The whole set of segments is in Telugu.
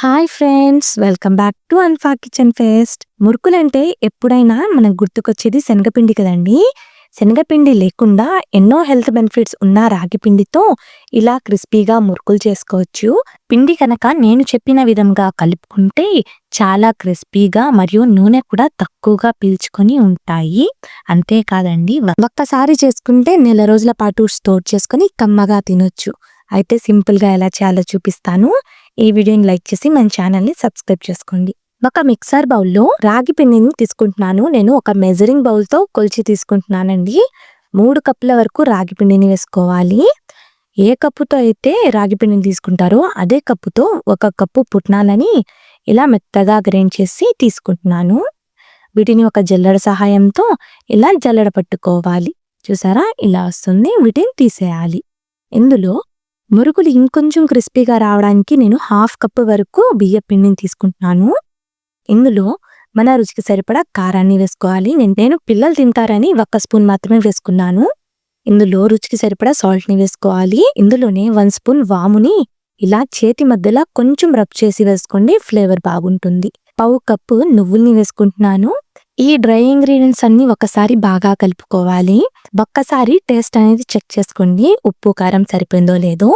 Hi friends welcome back to అన్ఫా kitchen fest. మురుకులంటే ఎప్పుడైనా మనకు గుర్తుకొచ్చేది శనగపిండి కదండి? శనగపిండి లేకుండా ఎన్నో హెల్త్ బెనిఫిట్స్ ఉన్న రాగి పిండితో ఇలా క్రిస్పీగా మురుకులు చేసుకోవచ్చు. పిండి కనుక నేను చెప్పిన విధంగా కలుపుకుంటే చాలా క్రిస్పీగా మరియు నూనె కూడా తక్కువగా పీల్చుకొని ఉంటాయి. అంతేకాదండి ఒక్కసారి చేసుకుంటే నెల రోజుల పాటు స్టోర్ చేసుకొని కమ్మగా తినొచ్చు. అయితే సింపుల్గా ఎలా చేయాలో చూపిస్తాను. ఈ వీడియోని లైక్ చేసి మన ఛానల్ని సబ్స్క్రైబ్ చేసుకోండి. ఒక మిక్సర్ బౌల్లో రాగి పిండిని తీసుకుంటున్నాను. నేను ఒక మెజరింగ్ బౌల్తో కొలిచి తీసుకుంటున్నానండి. మూడు కప్పుల వరకు రాగి పిండిని వేసుకోవాలి. ఏ కప్పుతో అయితే రాగి పిండిని తీసుకుంటారో అదే కప్పుతో ఒక కప్పు పుట్నాలని ఇలా మెత్తగా గ్రైండ్ చేసి తీసుకుంటున్నాను. వీటిని ఒక జల్లెడ సహాయంతో ఇలా జల్లెడ పట్టుకోవాలి. చూసారా? ఇలా వస్తుంది. వీటిని తీసేయాలి. ఇందులో మురుగులు ఇంకొంచెం క్రిస్పీగా రావడానికి నేను హాఫ్ కప్ వరకు బియ్య పిండిని తీసుకుంటున్నాను. ఇందులో మన రుచికి సరిపడా కారాన్ని వేసుకోవాలి. నేను నేను పిల్లలు తింటారని ఒక్క స్పూన్ మాత్రమే వేసుకున్నాను. ఇందులో రుచికి సరిపడా సాల్ట్ని వేసుకోవాలి. ఇందులోనే వన్ స్పూన్ వాముని ఇలా చేతి మధ్యలో కొంచెం రబ్ చేసి వేసుకోండి. ఫ్లేవర్ బాగుంటుంది. పావు కప్పు నువ్వుల్ని వేసుకుంటున్నాను. ఈ డ్రై ఇంగ్రీడియంట్స్ అన్ని ఒకసారి బాగా కలుపుకోవాలి. ఒక్కసారి టేస్ట్ అనేది చెక్ చేసుకోండి. ఉప్పు కారం సరిపోయిందో లేదో.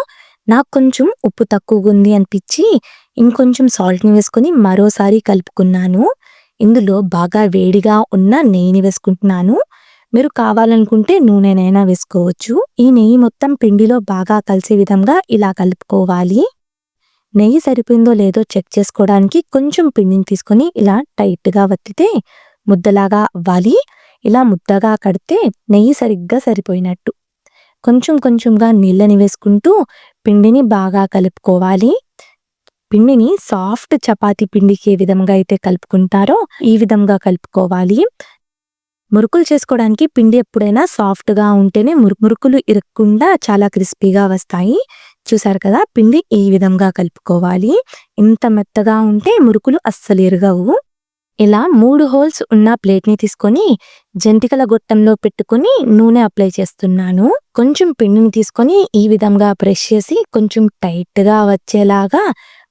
నాకు కొంచెం ఉప్పు తక్కువగా ఉంది అనిపించి ఇంకొంచెం సాల్ట్ని వేసుకొని మరోసారి కలుపుకున్నాను. ఇందులో బాగా వేడిగా ఉన్న నెయ్యిని వేసుకుంటున్నాను. మీరు కావాలనుకుంటే నూనెనైనా వేసుకోవచ్చు. ఈ నెయ్యి మొత్తం పిండిలో బాగా కలిసే విధంగా ఇలా కలుపుకోవాలి. నెయ్యి సరిపోయిందో లేదో చెక్ చేసుకోవడానికి కొంచెం పిండిని తీసుకొని ఇలా టైట్గా వత్తితే ముద్దలాగా అవ్వాలి. ఇలా ముద్దగా కడితే నెయ్యి సరిగ్గా సరిపోయినట్టు. కొంచెం కొంచెంగా నీళ్ళని వేసుకుంటూ పిండిని బాగా కలుపుకోవాలి. పిండిని సాఫ్ట్ చపాతీ పిండికి ఏ విధంగా అయితే కలుపుకుంటారో ఈ విధంగా కలుపుకోవాలి. మురుకులు చేసుకోవడానికి పిండి ఎప్పుడైనా సాఫ్ట్గా ఉంటేనే ఉంటేనే మురుకులు ఇరక్కుండా చాలా క్రిస్పీగా వస్తాయి. చూసారు కదా? పిండి ఈ విధంగా కలుపుకోవాలి? ఇంత మెత్తగా ఉంటే మురుకులు అస్సలు ఎరగవు. ఇలా మూడు హోల్స్ ఉన్న ప్లేట్ని తీసుకొని జంతికల గొట్టంలో పెట్టుకుని నూనె అప్లై చేస్తున్నాను. కొంచెం పిండిని తీసుకొని ఈ విధంగా ప్రెస్ చేసి కొంచెం టైట్గా వచ్చేలాగా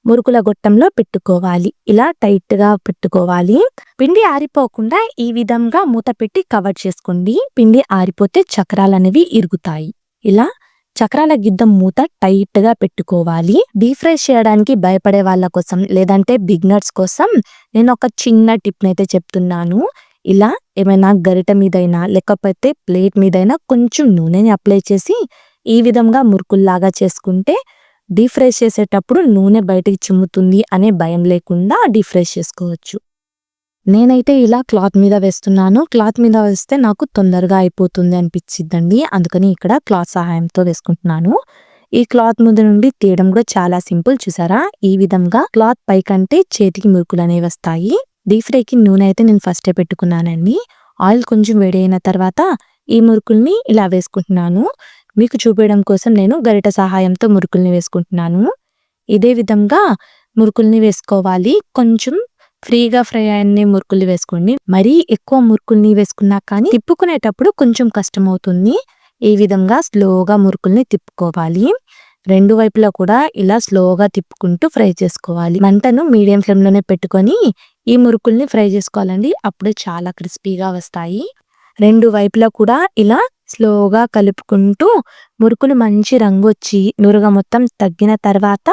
మురుకుల గొట్టంలో పెట్టుకోవాలి. ఇలా టైట్గా పెట్టుకోవాలి. పిండి ఆరిపోకుండా ఈ విధంగా మూత పెట్టి కవర్ చేసుకోండి. పిండి ఆరిపోతే చక్రాలు అనేవి ఇరుగుతాయి. ఇలా చక్రాల గిద్దం మూత టైట్గా పెట్టుకోవాలి. డీప్ ఫ్రై చేయడానికి భయపడే వాళ్ళ కోసం లేదంటే బిగ్నర్స్ కోసం నేను ఒక చిన్న టిప్ అయితే చెప్తున్నాను. ఇలా ఏమైనా గరిట మీదైనా లేకపోతే ప్లేట్ మీదైనా కొంచెం నూనెని అప్లై చేసి ఈ విధంగా మురుకుల్లాగా చేసుకుంటే డీప్ ఫ్రై చేసేటప్పుడు నూనె బయటికి చిమ్ముతుంది అనే భయం లేకుండా డీప్ ఫ్రై చేసుకోవచ్చు. నేనైతే ఇలా క్లాత్ మీద వేస్తున్నాను. క్లాత్ మీద వేస్తే నాకు తొందరగా అయిపోతుంది అనిపించిద్దండి అందుకని ఇక్కడ క్లాత్ సహాయంతో వేసుకుంటున్నాను. ఈ క్లాత్ మీద నుండి తీయడం కూడా చాలా సింపుల్ చూసారా? ఈ విధంగా క్లాత్ పై కంటే చేతికి మురుకులు అనేవి వస్తాయి. డీప్ ఫ్రైకి నూనె అయితే నేను ఫస్టే పెట్టుకున్నానండి. ఆయిల్ కొంచెం వేడి అయిన తర్వాత ఈ మురుకుల్ని ఇలా వేసుకుంటున్నాను. మీకు చూపించడం కోసం నేను గరిట సహాయంతో మురుకుల్ని వేసుకుంటున్నాను. ఇదే విధంగా మురుకుల్ని వేసుకోవాలి. కొంచెం ఫ్రీగా ఫ్రై అయ్యే మురుకులు వేసుకోండి. మరీ ఎక్కువ మురుకుల్ని వేసుకున్నా కానీ తిప్పుకునేటప్పుడు కొంచెం కష్టం అవుతుంది ఈ విధంగా స్లోగా మురుకుల్ని తిప్పుకోవాలి. రెండు వైపులా కూడా ఇలా స్లోగా తిప్పుకుంటూ ఫ్రై చేసుకోవాలి. మంటను మీడియం ఫ్లేమ్లోనే పెట్టుకొని ఈ మురుకుల్ని ఫ్రై చేసుకోవాలండి. అప్పుడే చాలా క్రిస్పీగా వస్తాయి. రెండు వైపులా కూడా ఇలా స్లోగా కలుపుకుంటూ మురుకులు మంచి రంగు వచ్చి నురుగ మొత్తం తగ్గిన తర్వాత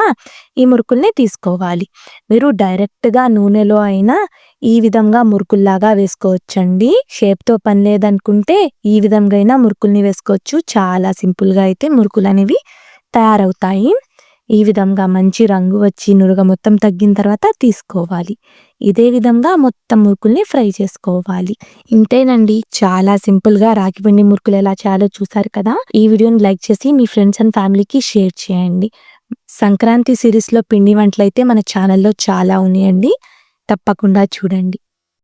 ఈ మురుకుల్ని తీసుకోవాలి. మీరు డైరెక్ట్గా నూనెలో అయినా ఈ విధంగా మురుకుల్లాగా వేసుకోవచ్చండి. షేప్తో పని లేదనుకుంటే ఈ విధంగా అయినా మురుకుల్ని వేసుకోవచ్చు. చాలా సింపుల్గా అయితే మురుకులు అనేవి తయారవుతాయి. ఈ విధంగా మంచి రంగు వచ్చి నురగ మొత్తం తగ్గిన తర్వాత తీసుకోవాలి. ఇదే విధంగా మొత్తం మురుకుల్ని ఫ్రై చేసుకోవాలి. ఇంతేనండి. చాలా సింపుల్గా రాగిపిండి మురుకులు ఎలా చేయాలో చూసారు కదా? ఈ వీడియోని లైక్ చేసి మీ ఫ్రెండ్స్ అండ్ ఫ్యామిలీకి షేర్ చేయండి. సంక్రాంతి సిరీస్లో పిండి వంటలు అయితే మన ఛానల్లో చాలా ఉన్నాయండి. తప్పకుండా చూడండి.